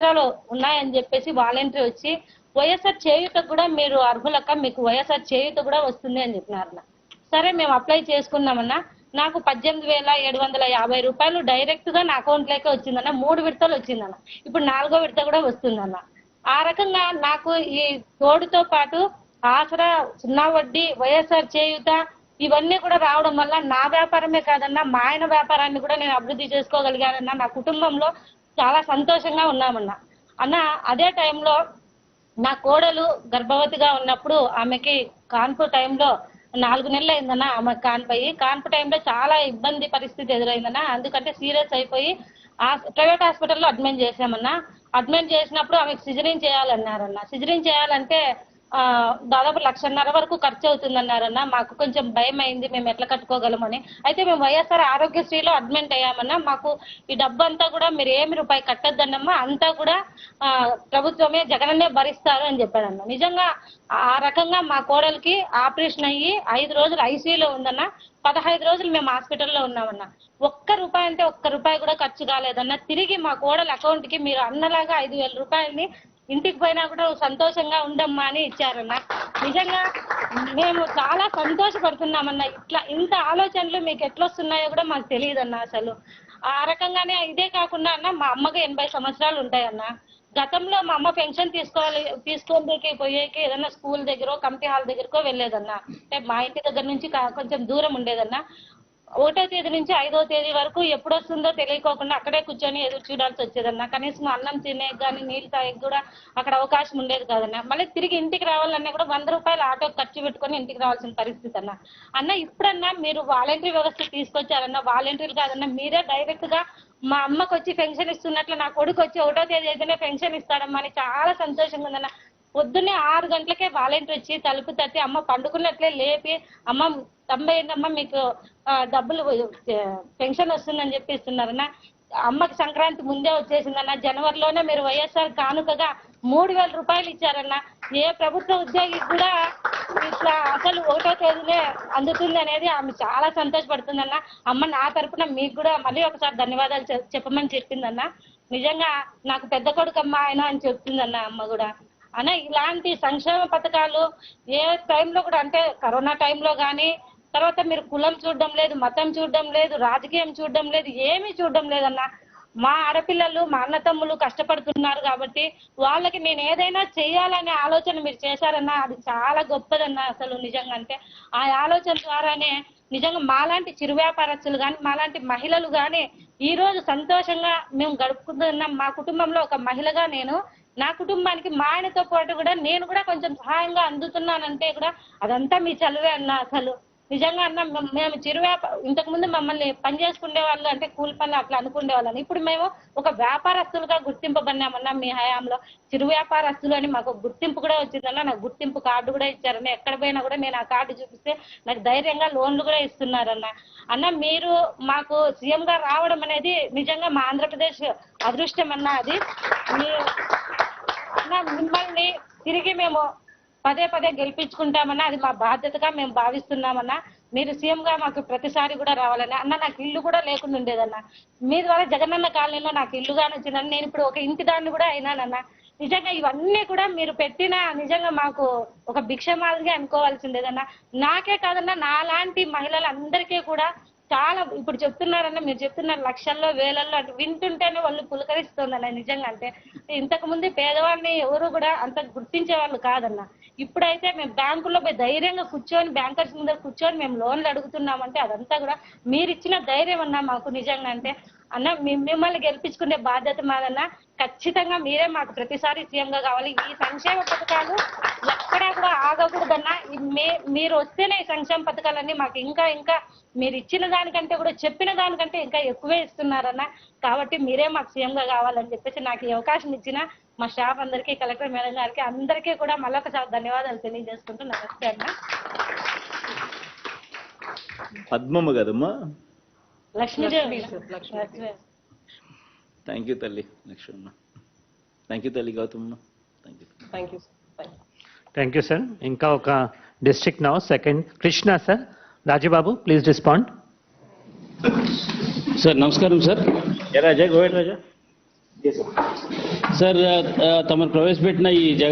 అవసరాలు ఉన్నాయని చెప్పేసి వాలంటీర్ వచ్చి వైఎస్ఆర్ చేయూత కూడా మీరు అర్హులక్క మీకు వైఎస్ఆర్ చేయూత కూడా వస్తుంది అని చెప్పినారన్న సరే మేము అప్లై చేసుకున్నామన్నా నాకు పద్దెనిమిది వేల ఏడు వందల యాభై రూపాయలు డైరెక్ట్గా నా అకౌంట్లోకి వచ్చిందన్న మూడు విడతలు వచ్చిందన్న. ఇప్పుడు నాలుగో విడత కూడా వస్తుందన్న. ఆ రకంగా నాకు ఈ తోడుతో పాటు ఆసరా సున్నా వడ్డీ వైఎస్ఆర్ చేయూత ఇవన్నీ కూడా రావడం వల్ల నా వ్యాపారమే కాదన్నా మా ఆయన వ్యాపారాన్ని కూడా నేను అభివృద్ధి చేసుకోగలిగానన్నా నా కుటుంబంలో చాలా సంతోషంగా ఉన్నామన్నా. అన్న అదే టైంలో నా కోడలు గర్భవతిగా ఉన్నప్పుడు ఆమెకి కాన్పు టైంలో నాలుగు నెలలు అయిందన్న ఆమె కాన్పోయి కాన్పు టైంలో చాలా ఇబ్బంది పరిస్థితి ఎదురైందన్న. అందుకంటే సీరియస్ అయిపోయి ప్రైవేట్ హాస్పిటల్లో అడ్మిట్ చేశామన్నా. అడ్మిట్ చేసినప్పుడు ఆమెకు సిజరీన్ చేయాలన్నారన్న. సిజరీన్ చేయాలంటే దాదాపు లక్షన్నర వరకు ఖర్చు అవుతుందన్నారన్న మాకు కొంచెం భయం అయింది మేము ఎట్లా కట్టుకోగలమని. అయితే మేము వైఎస్ఆర్ ఆరోగ్యశ్రీలో అడ్మిట్ అయ్యామన్నా. మాకు ఈ డబ్బు అంతా కూడా మీరు ఏమి రూపాయి కట్టద్దన్నమ్మా. అంతా కూడా ప్రభుత్వమే జగనన్నే భరిస్తారు అని చెప్పాడన్న. నిజంగా ఆ రకంగా మా కోడలికి ఆపరేషన్ అయ్యి ఐదు రోజులు ఐసీయూలో ఉందన్న. పదహైదు రోజులు మేము హాస్పిటల్లో ఉన్నామన్న. ఒక్క రూపాయి అంటే ఒక్క రూపాయి కూడా ఖర్చు కాలేదన్న. తిరిగి మా కోడల అకౌంట్కి మీరు అన్నలాగా ఐదు వేల రూపాయలని ఇంటికి పోయినా కూడా సంతోషంగా ఉండమ్మా అని ఇచ్చారన్న. నిజంగా మేము చాలా సంతోషపడుతున్నామన్న. ఇట్లా ఇంత ఆలోచనలు మీకు ఎట్లా వస్తున్నాయో కూడా మాకు తెలియదన్న అసలు. ఆ రకంగానే ఇదే కాకుండా అన్న మా అమ్మకి ఎనభై సంవత్సరాలు ఉంటాయన్న. గతంలో మా అమ్మ పెన్షన్ తీసుకోవాలి తీసుకోలేకి పోయేకి ఏదైనా స్కూల్ దగ్గర కమిటీ హాల్ దగ్గరకో వెళ్ళేదన్న. అంటే మా ఇంటి దగ్గర నుంచి కొంచెం దూరం ఉండేదన్న. ఒకటో తేదీ నుంచి ఐదో తేదీ వరకు ఎప్పుడు వస్తుందో తెలియకోకుండా అక్కడే కూర్చొని ఎదురు చూడాల్సి వచ్చేదన్న. కనీసం అన్నం తినే కానీ నీళ్ళు తాగేకి కూడా అక్కడ అవకాశం ఉండేది కాదన్న. మళ్ళీ తిరిగి ఇంటికి రావాలన్నా కూడా వంద రూపాయలు ఆటో ఖర్చు పెట్టుకొని ఇంటికి రావాల్సిన పరిస్థితి అన్న. అన్న ఇప్పుడన్నా మీరు వాలంటరీ వ్యవస్థ తీసుకొచ్చారన్న వాలంటీర్ కాదన్న మీరే డైరెక్ట్గా మా అమ్మకు వచ్చి పెన్షన్ ఇస్తున్నట్లు నా కొడుకు వచ్చి ఒకటో తేదీ అయితేనే పెన్షన్ ఇస్తాడమ్మా అని చాలా సంతోషంగా ఉందన్న. పొద్దున్నే ఆరు గంటలకే వాలంటీర్ వచ్చి తలుపు తట్టి అమ్మ పండుకున్నట్లే లేపి అమ్మ తొంభై ఏంటమ్మా మీకు డబ్బులు పెన్షన్ వస్తుందని చెప్పి ఇస్తున్నారన్న అమ్మకి సంక్రాంతి ముందే వచ్చేసిందన్న. జనవరిలోనే మీరు వైఎస్ఆర్ కానుకగా మూడు వేల రూపాయలు ఇచ్చారన్న. ఏ ప్రభుత్వ ఉద్యోగికి కూడా ఇట్లా అసలు ఒకటో తేదీనే అందుతుంది అనేది ఆమె చాలా సంతోషపడుతుందన్న. అమ్మ నా తరపున మీకు కూడా మళ్ళీ ఒకసారి ధన్యవాదాలు చెప్పమని చెప్పిందన్న. నిజంగా నాకు పెద్ద కొడుకు అమ్మ ఆయన అని చెప్తుందన్న అమ్మ కూడా. అన్న ఇలాంటి సంక్షేమ పథకాలు ఏ టైంలో కూడా అంటే కరోనా టైంలో కానీ తర్వాత మీరు కులం చూడడం లేదు మతం చూడడం లేదు రాజకీయం చూడడం లేదు ఏమీ చూడడం లేదన్నా మా ఆడపిల్లలు మా అన్నతమ్ములు కష్టపడుతున్నారు కాబట్టి వాళ్ళకి నేను ఏదైనా చేయాలనే ఆలోచన మీరు చేశారన్నా అది చాలా గొప్పదన్న అసలు నిజంగా అంటే. ఆ ఆలోచన ద్వారానే నిజంగా మాలాంటి చిరు వ్యాపారస్తులు కానీ మాలాంటి మహిళలు కానీ ఈ రోజు సంతోషంగా మేము గడుపుకుంటున్నాం. మా కుటుంబంలో ఒక మహిళగా నేను నా కుటుంబానికి మా ఆయనతో పాటు కూడా నేను కూడా కొంచెం సహాయంగా అందుతున్నానంటే కూడా అదంతా మీ చలువే అన్న అసలు. నిజంగా అన్న మేము- చిరు వ్యాపార ఇంతకుముందు మమ్మల్ని పని చేసుకునే వాళ్ళు అంటే కూలి పనులు అట్లా అనుకునే వాళ్ళని. ఇప్పుడు మేము ఒక వ్యాపారస్తులుగా గుర్తింపబడినామన్నా మీ హయాంలో. చిరు వ్యాపారస్తులు అని మాకు గుర్తింపు కూడా వచ్చిందన్న నాకు గుర్తింపు కార్డు కూడా ఇచ్చారన్న. ఎక్కడ పోయినా కూడా నేను ఆ కార్డు చూపిస్తే నాకు ధైర్యంగా లోన్లు కూడా ఇస్తున్నారన్న. అన్న మీరు మాకు సీఎంగా రావడం అనేది నిజంగా మా ఆంధ్రప్రదేశ్ అదృష్టం అన్న. అది మీరు అన్న మిమ్మల్ని తిరిగి మేము పదే పదే గెలిపించుకుంటామన్నా అది మా బాధ్యతగా మేము భావిస్తున్నామన్నా మీరు సీఎంగా మాకు ప్రతిసారి కూడా రావాలని అన్న నాకు ఇల్లు కూడా లేకుండా ఉండేదన్న. మీ ద్వారా జగనన్న కాలనీలో నాకు ఇల్లు కానీ వచ్చిందని నేను ఇప్పుడు ఒక ఇంటి దాన్ని కూడా అయినానన్న. నిజంగా ఇవన్నీ కూడా మీరు పెట్టిన నిజంగా మాకు ఒక భిక్ష మాదిరిగా అనుకోవాల్సిందేదన్నా. నాకే కాదన్నా నాలాంటి మహిళలందరికీ కూడా చాలా ఇప్పుడు చెప్తున్నారన్న మీరు చెప్తున్నారు లక్షల్లో వేలల్లో అంటే వింటుంటేనే వాళ్ళు పులకరిస్తుందన్న నిజంగా. అంటే ఇంతకు ముందు పేదవాళ్ళని ఎవరు కూడా అంత గుర్తించే వాళ్ళు కాదన్న. ఇప్పుడైతే మేము బ్యాంకులో పోయి ధైర్యంగా కూర్చొని బ్యాంకర్స్ ముందర కూర్చొని మేము లోన్లు అడుగుతున్నామంటే అదంతా కూడా మీరు ఇచ్చిన ధైర్యం అన్న మాకు నిజంగా. అంటే అన్న మిమ్మల్ని గెలిపించుకునే బాధ్యత మాదన్న. ఖచ్చితంగా మీరే మాకు ప్రతిసారి సీఎం గా కావాలి. ఈ సంక్షేమ పథకాలు ఎక్కడా కూడా ఆగకూడదన్న. మీ- మీరు వస్తేనే ఈ సంక్షేమ పథకాలన్నీ మాకు ఇంకా ఇంకా మీరు ఇచ్చిన దానికంటే కూడా చెప్పిన దానికంటే ఇంకా ఎక్కువే ఇస్తున్నారన్న. కాబట్టి మీరే మాకు సీఎం గా కావాలని చెప్పేసి నాకు ఈ అవకాశం ఇచ్చిన మా స్టాఫ్ అందరికీ కలెక్టర్ మేడం గారికి అందరికీ కూడా మళ్ళొకసారి ధన్యవాదాలు తెలియజేసుకుంటూ నమస్తే అన్న. పద్మమ్మ కదమ్మా లక్ష్మీ థ్యాంక్ యూ తల్లి లక్ష్మమ్మ థ్యాంక్ యూ తల్లి Gauthamma thank you thank you thank you thank you sir ఇంకా ఒక district now second Krishna sir Rajababu please respond sir నమస్కారం sir A Raja Govind Raja sir ఆ, తమరు ప్రవేశపెట్టిన ఈ జగన్